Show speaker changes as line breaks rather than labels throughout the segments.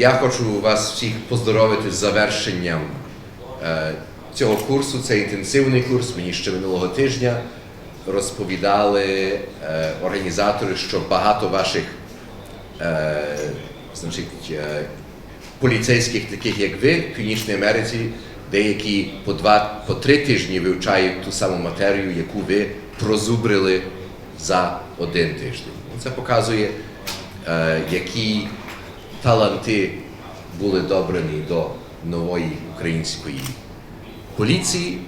Я хочу вас всіх поздоровити з завершенням е, цього курсу. Це інтенсивний курс. Мені ще минулого тижня розповідали е, організатори, що багато ваших е, значить, поліцейських, таких як ви, в Північній Америці, деякі по два, по три тижні вивчають ту саму матерію, яку ви прозубрили за один тиждень. Це показує, які таланти були добрані до нової української поліції,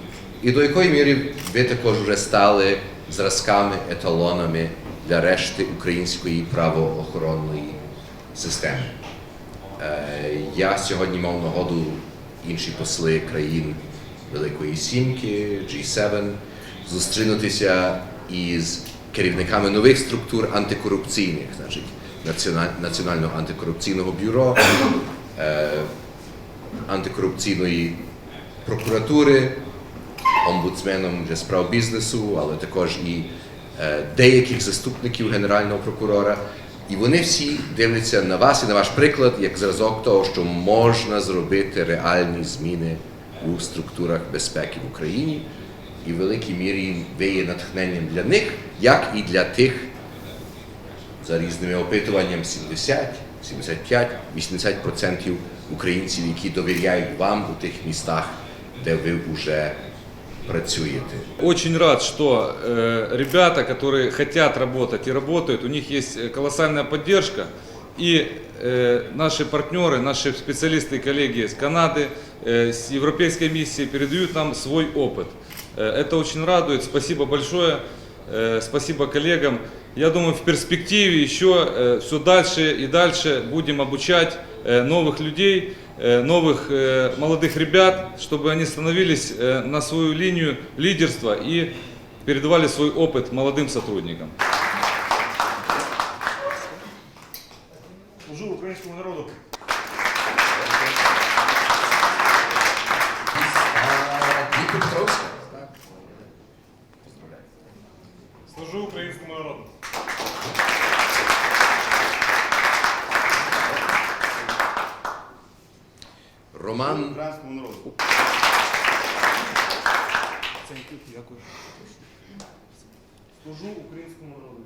і до якої міри ви також вже стали зразками, еталонами для решти української правоохоронної системи. Е, Я сьогодні мав нагоду інші посли країн Великої Сімки, G7, зустрінутися із керівниками нових структур антикорупційних, значить Національного антикорупційного бюро, е, антикорупційної прокуратури, омбудсменом для справ бізнесу, але також і е, деяких заступників генерального прокурора. І вони всі дивляться на вас і на ваш приклад як зразок того, що можна зробити реальні зміни у структурах безпеки в Україні. І в великій мірі ви є натхненням для них, як і для тих, за різними опитуваннями 70, 75, 80% українців, які довіряють вам у тих містах, де ви вже працюєте.
Очень рад, что э, ребята, которые хотят работать и работают, у них есть э, колоссальная поддержка. И э, наши партнеры, наши специалисты и коллеги с Канады, э, с Европейской миссии передают нам свой опыт. Э, это очень радует. Спасибо большое. Э, спасибо коллегам. Я думаю, в перспективе еще все дальше и дальше будем обучать э, новых людей, э, новых э, молодых ребят, чтобы они становились э, на свою линию лидерства и передавали свой опыт молодым сотрудникам.
Служу українському народу.
Дніпропетровська.
Служу українському народу.
Роман
Українському народу. Служу українському народу.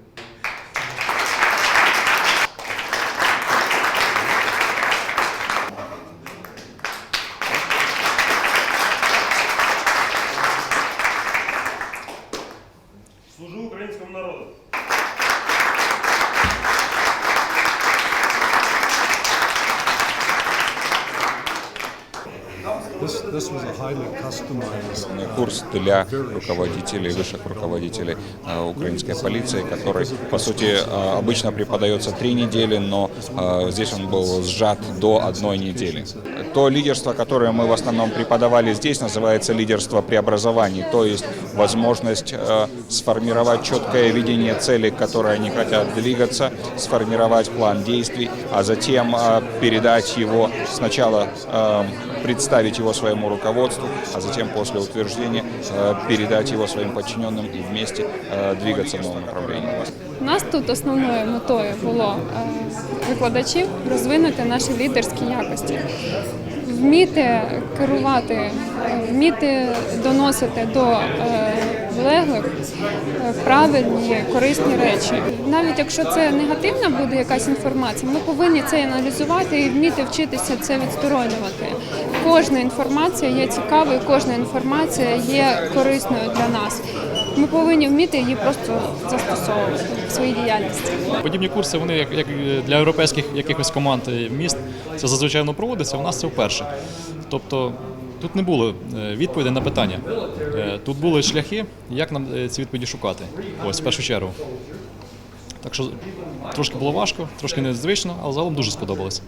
Курс для руководителей, высших руководителей э, украинской полиции, который, по сути, э, обычно преподается три недели, но э, здесь он был сжат до одной недели. То лидерство, которое мы в основном преподавали здесь, называется лидерство преобразований, то есть возможность сформировать четкое видение цели, к которой они хотят двигаться, сформировать план действий, а затем передать его сначала э, представить его своему руководству, а затем после утверждения э, передать его своим подчиненным и вместе э, двигаться в новом направлении.
У нас тут основною метою було е, викладачів розвинути наші лідерські якості, вміти керувати, е, вміти доносити до е, е, правильні, корисні речі. Навіть якщо це негативна буде якась інформація, ми повинні це аналізувати і вміти вчитися це відсторонювати. Кожна інформація є цікавою, кожна інформація є корисною для нас. Ми повинні вміти її просто застосовувати в своїй діяльності.
Подібні курси вони як, як для європейських якихось команд міст це зазвичай проводиться. У нас це вперше. Тобто тут не було е, відповідей на питання. Е, Тут були шляхи, як нам е, ці відповіді шукати. Ось в першу чергу. Так що трошки було важко, трошки незвично, але загалом дуже сподобалось.